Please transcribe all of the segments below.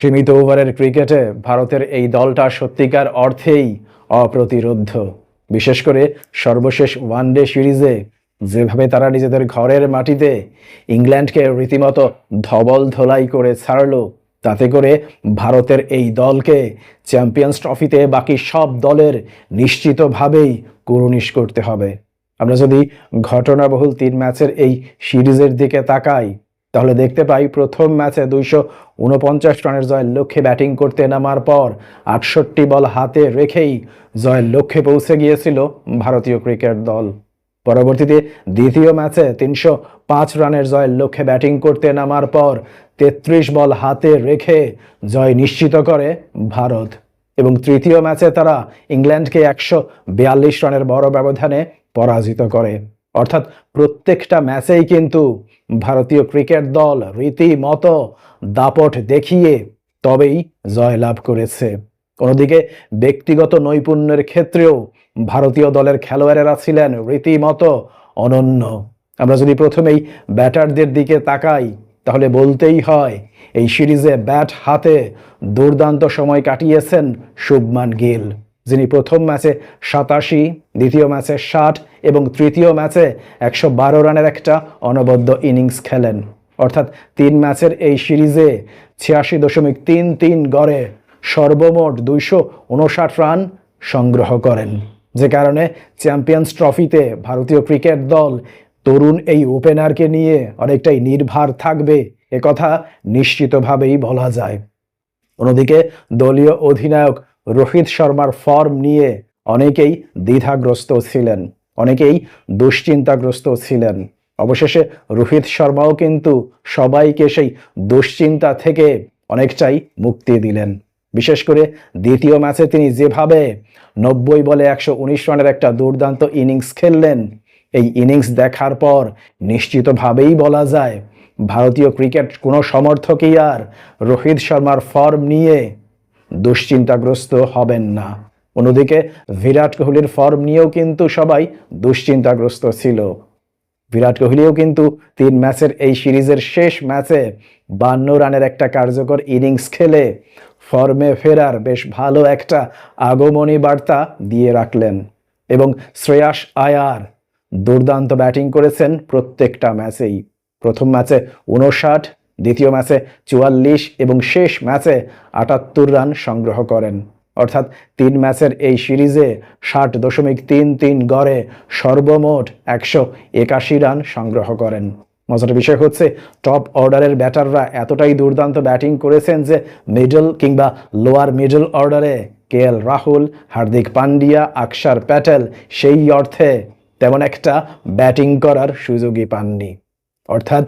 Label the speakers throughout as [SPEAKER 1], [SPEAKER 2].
[SPEAKER 1] সীমিত ওভারের ক্রিকেটে ভারতের এই দলটা সত্যিকার অর্থেই অপ্রতিরোধ্য। বিশেষ করে সর্বশেষ ওয়ানডে সিরিজে যেভাবে তারা নিজেদের ঘরের মাটিতে ইংল্যান্ডকে রীতিমতো ধবল ধোলাই করে ছাড়ল, তাতে করে ভারতের এই দলকে চ্যাম্পিয়ন্স ট্রফিতে বাকি সব দলের নিশ্চিতভাবেই কুরুনিশ করতে হবে। আমরা যদি ঘটনাবহুল তিন ম্যাচের এই সিরিজের দিকে তাকাই তাহলে দেখতে পাই প্রথম ম্যাচে দুইশো উনপঞ্চাশ রানের জয়ের লক্ষ্যে ব্যাটিং করতে নামার পর আটষট্টি বল হাতে রেখেই জয়ের লক্ষ্যে পৌঁছে গিয়েছিল ভারতীয় ক্রিকেট দল। পরবর্তীতে দ্বিতীয় ম্যাচে তিনশো পাঁচ রানের জয়ের লক্ষ্যে ব্যাটিং করতে নামার পর তেত্রিশ বল হাতে রেখে জয় নিশ্চিত করে ভারত। এবং তৃতীয় ম্যাচে তারা ইংল্যান্ডকে একশো বিয়াল্লিশ রানের বড় ব্যবধানে পরাজিত করে। অর্থাৎ প্রত্যেকটা ম্যাচেই কিন্তু ভারতীয় ক্রিকেট দল রীতিমতো দাপট দেখিয়ে তবেই জয়লাভ করেছে। অন্যদিকে ব্যক্তিগত নৈপুণ্যের ক্ষেত্রেও ভারতীয় দলের খেলোয়াড়েরা ছিলেন রীতিমতো অনন্য। আমরা যদি প্রথমেই ব্যাটারদের দিকে তাকাই, তাহলে বলতেই হয়, এই সিরিজে ব্যাট হাতে দুর্দান্ত সময় কাটিয়েছেন শুভমান গিল। যিনি প্রথম ম্যাচে সাতাশি, দ্বিতীয় ম্যাচে ষাট এবং তৃতীয় ম্যাচে একশো বারো রানের একটা অনবদ্য ইনিংস খেলেন। অর্থাৎ তিন ম্যাচের এই সিরিজে ছিয়াশি দশমিক তিন তিন গড়ে সর্বমোট দুইশো উনষাট রান সংগ্রহ করেন। যে কারণে চ্যাম্পিয়ন্স ট্রফিতে ভারতীয় ক্রিকেট দল তরুণ এই ওপেনারকে নিয়ে অনেকটাই নির্ভার থাকবে একথা নিশ্চিতভাবেই বলা যায়। অন্যদিকে দলীয় অধিনায়ক রোহিত শর্মার ফর্ম নিয়ে অনেকেই দ্বিধাগ্রস্ত ছিলেন, অনেকেই দুশ্চিন্তাগ্রস্ত ছিলেন। অবশেষে রোহিত শর্মাও কিন্তু সবাইকে সেই দুশ্চিন্তা থেকে অনেকটাই মুক্তি দিলেন। বিশেষ করে দ্বিতীয় ম্যাচে তিনি যেভাবে নব্বই বলে একশো উনিশ রানের একটা দুর্দান্ত ইনিংস খেললেন, এই ইনিংস দেখার পর নিশ্চিতভাবেই বলা যায়, ভারতীয় ক্রিকেট কোনো সমর্থকই আর রোহিত শর্মার ফর্ম নিয়ে দুশ্চিন্তাগ্রস্ত হবেন না। অন্যদিকে বিরাট কোহলির ফর্ম নিয়েও কিন্তু সবাই দুশ্চিন্তাগ্রস্ত ছিল। বিরাট কোহলিও কিন্তু তিন ম্যাচের এই সিরিজের শেষ ম্যাচে বান্ন রানের একটা কার্যকর ইনিংস খেলে ফর্মে ফেরার বেশ ভালো একটা আগমনী বার্তা দিয়ে রাখলেন এবং শ্রেয়াস আয়ার দুর্দান্ত ব্যাটিং করেছেন প্রত্যেকটা ম্যাচেই। প্রথম ম্যাচে উনষাট দ্বিতীয় ম্যাচে চুয়াল্লিশ এবং শেষ ম্যাচে আটাত্তর রান সংগ্রহ করেন। অর্থাৎ তিন ম্যাচের এই সিরিজে ষাট দশমিক তিন তিন গড়ে সর্বমোট একশো একাশি রান সংগ্রহ করেন। মজার বিষয় হচ্ছে, টপ অর্ডারের ব্যাটাররা এতটাই দুর্দান্ত ব্যাটিং করেছেন যে মিডল কিংবা লোয়ার মিডল অর্ডারে কে এল রাহুল, হার্দিক পান্ডিয়া আকসার প্যাটেল সেই অর্থে তেমন একটা ব্যাটিং করার সুযোগই পাননি। অর্থাৎ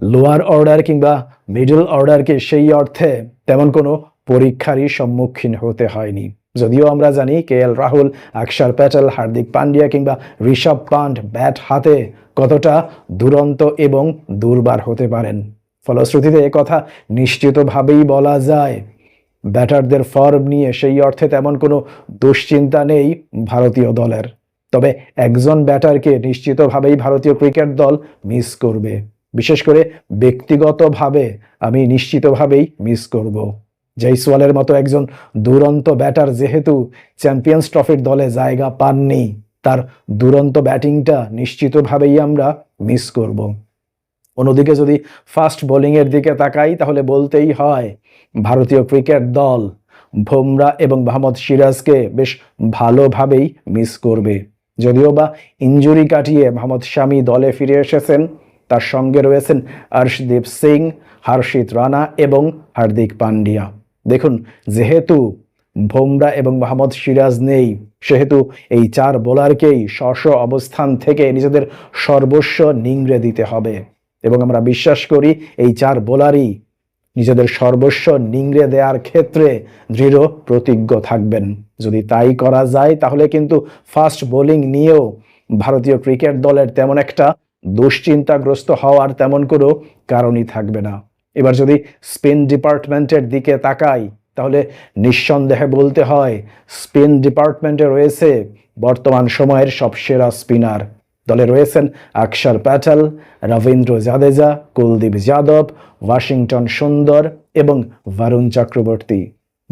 [SPEAKER 1] লোয়ার অর্ডার কিংবা মিডল অর্ডারকে সেই অর্থে তেমন কোনো পরীক্ষারই সম্মুখীন হতে হয়নি। যদিও আমরা জানি কে এল রাহুল আকসার প্যাটেল হার্দিক পান্ডিয়া কিংবা ঋষভ পান্ট ব্যাট হাতে কতটা দুরন্ত এবং দুর্বার হতে পারেন। ফলশ্রুতিতে কথা নিশ্চিতভাবেই বলা যায়। ব্যাটারদের ফর্ম নিয়ে সেই অর্থে তেমন কোনো দুশ্চিন্তা নেই ভারতীয় দলের। তবে একজন ব্যাটারকে নিশ্চিতভাবেই ভারতীয় ক্রিকেট দল মিস করবে। বিশেষ করে ব্যক্তিগতভাবে আমি নিশ্চিতভাবেই মিস করব। জয়সওয়ালের মতো একজন দুরন্ত ব্যাটার যেহেতু চ্যাম্পিয়ন্স ট্রফির দলে জায়গা পাননি, তার দুরন্ত ব্যাটিংটা নিশ্চিতভাবেই আমরা মিস করব। অন্যদিকে যদি ফাস্ট বোলিংয়ের দিকে তাকাই, তাহলে বলতেই হয়, ভারতীয় ক্রিকেট দল ভোমরা এবং মোহাম্মদ সিরাজকে বেশ ভালোভাবেই মিস করবে। যদিও বা ইঞ্জুরি কাটিয়ে মোহাম্মদ শামি দলে ফিরে এসেছেন তার সঙ্গে রয়েছেন অর্শদীপ সিং, হর্ষিত রানা এবং হার্দিক পান্ডিয়া। দেখুন, যেহেতু ভোমরা এবং মোহাম্মদ সিরাজ নেই, সেহেতু এই চার বোলারকেই স্ব অবস্থান থেকে নিজেদের সর্বস্ব নিংড়ে দিতে হবে। এবং আমরা বিশ্বাস করি, এই চার বোলারই নিজেদের সর্বস্ব নিংড়ে দেওয়ার ক্ষেত্রে দৃঢ় প্রতিজ্ঞ থাকবেন। যদি তাই করা যায়, তাহলে কিন্তু ফাস্ট বোলিং নিয়েও ভারতীয় ক্রিকেট দলের তেমন একটা দুশ্চিন্তাগ্রস্ত হওয়ার তেমন কোনো কারণই থাকবে না। এবার যদি স্পেন ডিপার্টমেন্টের দিকে তাকাই, তাহলে নিঃসন্দেহে বলতে হয়, স্পিন ডিপার্টমেন্টে রয়েছে বর্তমান সময়ের সবসেরা স্পিনার। দলে রয়েছেন আকসার প্যাটেল, রবীন্দ্র জাদেজা, কুলদীপ যাদব, ওয়াশিংটন সুন্দর এবং ভারুণ চক্রবর্তী।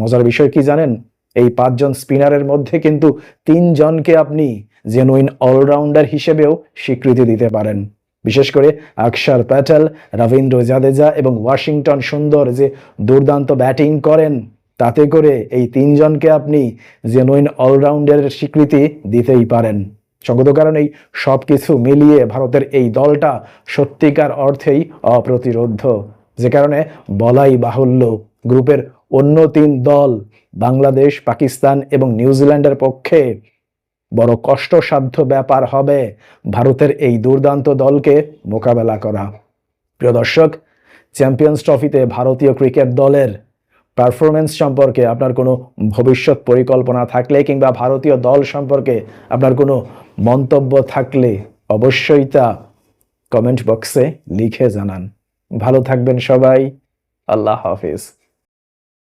[SPEAKER 1] মজার বিষয় কি জানেন? এই পাঁচজন স্পিনারের মধ্যে কিন্তু তিনজনকে আপনি জেনুইন অলরাউন্ডার হিসেবেও স্বীকৃতি দিতে পারেন। বিশেষ করে অক্ষর প্যাটেল রবীন্দ্র জাদেজা এবং ওয়াশিংটন সুন্দর যে দুর্দান্ত ব্যাটিং করেন, তাতে করে এই তিনজনকে আপনি জেনুইন অলরাউন্ডারের স্বীকৃতি দিতেই পারেন। সঙ্গত কারণেই সব কিছু মিলিয়ে ভারতের এই দলটা সত্যিকার অর্থেই অপ্রতিরোধ্য। যে কারণে বলাই বাহুল্য, গ্রুপের অন্য তিন দল, বাংলাদেশ, পাকিস্তান এবং নিউজিল্যান্ডের পক্ষে বড় কষ্টসাধ্য ব্যাপার হবে ভারতের এই দুর্দান্ত দলকে মোকাবেলা করা। প্রিয় দর্শক চ্যাম্পিয়ন্স ট্রফিতে ভারতীয় ক্রিকেট দলের পারফরমেন্স সম্পর্কে আপনার কোনো ভবিষ্যৎ পরিকল্পনা থাকলে কিংবা ভারতীয় দল সম্পর্কে আপনার কোনো মন্তব্য থাকলে অবশ্যই তা কমেন্ট বক্সে লিখে জানান। ভালো থাকবেন সবাই। আল্লাহ হাফিজ।